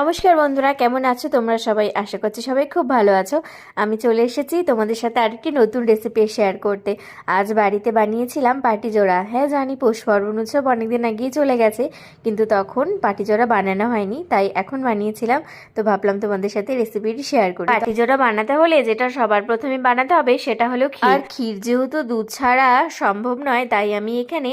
নমস্কার বন্ধুরা, কেমন আছো? তোমরা সবাই আশা করছি সবাই খুব ভালো আছো। আমি চলে এসেছি তোমাদের সাথে আরেকটি নতুন রেসিপি শেয়ার করতে। আজ বাড়িতে বানিয়েছিলাম পাটি জোড়া হ্যাঁ জানি পৌষ পার্বণ উৎসব অনেকদিন আগেই চলে গেছে, কিন্তু তখন পাটি জোড়া বানানো হয়নি, তাই এখন বানিয়েছিলাম। তো ভাবলাম তোমাদের সাথে রেসিপিটি শেয়ার করি। পাটি জোড়া বানাতে হলে যেটা সবার প্রথমে বানাতে হবে, সেটা হলো ক্ষীর। আর ক্ষীর যেহেতু দুধ ছাড়া সম্ভব নয়, তাই আমি এখানে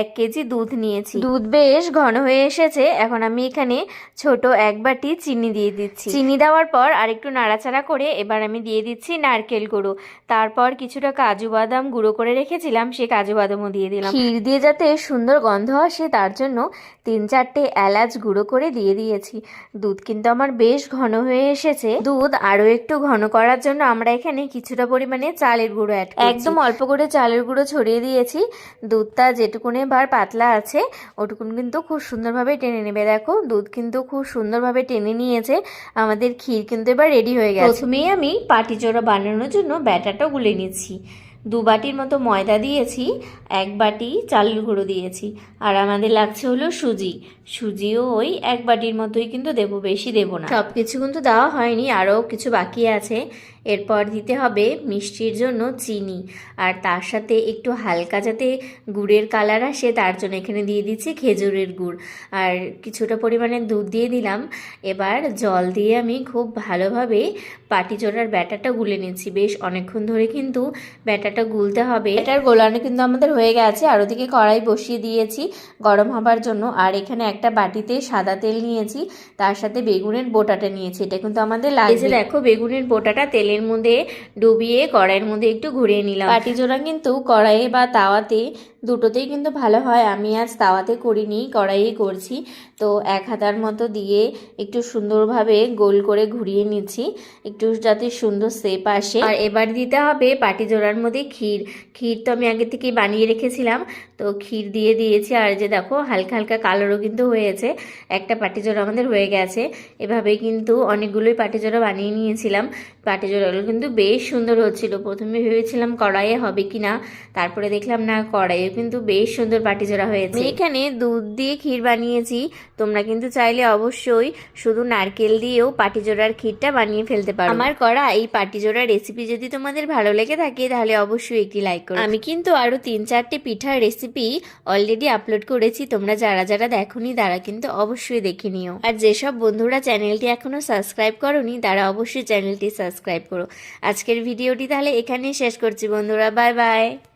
এক কেজি দুধ নিয়েছি। দুধ বেশ ঘন হয়ে এসেছে, এখন আমি এখানে ছোট এক বাটি চিনি দিয়ে দিচ্ছি। চিনি দেওয়ার পর আরেকটু নাড়াচাড়া করে এবার আমি দিয়ে দিচ্ছি নারকেল গুঁড়ো। তারপর কিছুটা কাজু বাদাম গুঁড়ো করে রেখেছিলাম সে কাজু বাদামও দিয়ে দিলাম। ক্ষীর দিয়ে যাতে সুন্দর গন্ধ আসে তার জন্য তিন চারটে এলাচ গুঁড়ো করে দিয়ে দিয়েছি। দুধ কিন্তু আমার বেশ ঘন হয়ে এসেছে। দুধ আরও একটু ঘন করার জন্য আমরা এখানে কিছুটা পরিমাণে চালের গুঁড়ো অ্যাড একদম অল্প করে চালের গুঁড়ো ছড়িয়ে দিয়েছি। দুধটা যেটুকুনে বার পাতলা আছে ওটুকুন কিন্তু খুব সুন্দরভাবে টেনে নেবে। দেখো দুধ কিন্তু খুব সুন্দরভাবে টেনে নিয়েছে, আমাদের ক্ষীর কিন্তু এবার রেডি হয়ে গেছে। প্রথমেই আমি পাটি জোড়া বানানোর জন্য ব্যাটারটা গুলে নিচ্ছি। দু বাটির মতো ময়দা দিয়েছি, এক বাটি চালের গুঁড়ো দিয়েছি। আর আমাদের লাগছে হলো সুজি। সুজিও ওই এক বাটির মতোই কিন্তু দেবো, বেশি দেবো না। সব কিছু কিন্তু দেওয়া হয়নি, আরও কিছু বাকি আছে। এরপর দিতে হবে মিষ্টির জন্য চিনি। আর তার সাথে একটু হালকা যাতে গুড়ের কালার আসে, তার জন্য এখানে দিয়ে দিচ্ছি খেজুরের গুড়। আর কিছুটা পরিমাণে দুধ দিয়ে দিলাম। এবার জল দিয়ে আমি খুব ভালোভাবে পাটিচোড়ার ব্যাটারটা গুলে নিচ্ছি। বেশ অনেকক্ষণ ধরে কিন্তু ব্যাটারটা গুলতে হবে। ব্যাটার গোলানো কিন্তু আমাদের হয়ে গেছে। আর ওদিকে কড়াই বসিয়ে দিয়েছি গরম হবার জন্য। আর এখানে একটা বাটিতে সাদা তেল নিয়েছি। তার সাথে বেগুনের বোটাটা নিয়েছি। এটা কিন্তু আমাদের লাগছে দেখো, বেগুনের বোটাটা তেলের মধ্যে ডুবিয়ে কড়াইয়ের মধ্যে একটু ঘুরিয়ে নিলাম। পাটি জোড়া কিন্তু কড়াইয়ে বা তাওয়াতে দুটোতেই কিন্তু ভালো হয়। আমি আজ তাওয়াতে করিনি কড়াইয়ে করছি। তো এক হাতার মতো দিয়ে একটু সুন্দরভাবে গোল করে ঘুরিয়ে নিচ্ছি। একটু যাতে সুন্দর শেপ আসে। আর এবার দিতে হবে পাটি জোড়ার মধ্যে ক্ষীর। ক্ষীর তো আমি আগে থেকেই বানিয়ে রেখেছিলাম। তো ক্ষীর দিয়ে দিয়েছি। আর যে দেখো, হালকা হালকা কালারও কিন্তু হয়েছে। একটা পাটি জোড়া আমাদের হয়ে গেছে। এভাবে কিন্তু অনেকগুলোই পাটি জোড়া বানিয়ে নিয়েছিলাম। পাটি জোড়াগুলো কিন্তু বেশ সুন্দর হচ্ছিল। প্রথমে ভেবেছিলাম কড়াইয়ে হবে কি না তারপরে দেখলাম না, কড়াইয়ে কিন্তু বেশ সুন্দর পাটি জোড়া হয়েছে। আমি এখানে দুধ দিয়ে ক্ষীর বানিয়েছি। তোমরা কিন্তু চাইলে অবশ্যই শুধু নারকেল দিয়েও পাটি জোড়ার ক্ষীরটা বানিয়ে ফেলতে পারো। আমার করা এই পাটি জোড়ার রেসিপি যদি তোমাদের ভালো লেগে থাকে তাহলে অবশ্যই একটি লাইক করো। আমি কিন্তু আরও তিন চারটে পিঠার রেসিপি অলরেডি আপলোড করেছি। তোমরা যারা যারা দেখোনি তারা কিন্তু অবশ্যই দেখে নিও। আর যেসব বন্ধুরা চ্যানেলটি এখনও সাবস্ক্রাইব করনি তারা অবশ্যই চ্যানেলটি সাবস্ক্রাইব করো। আজকের ভিডিওটি তাহলে এখানেই শেষ করছি বন্ধুরা। Bye bye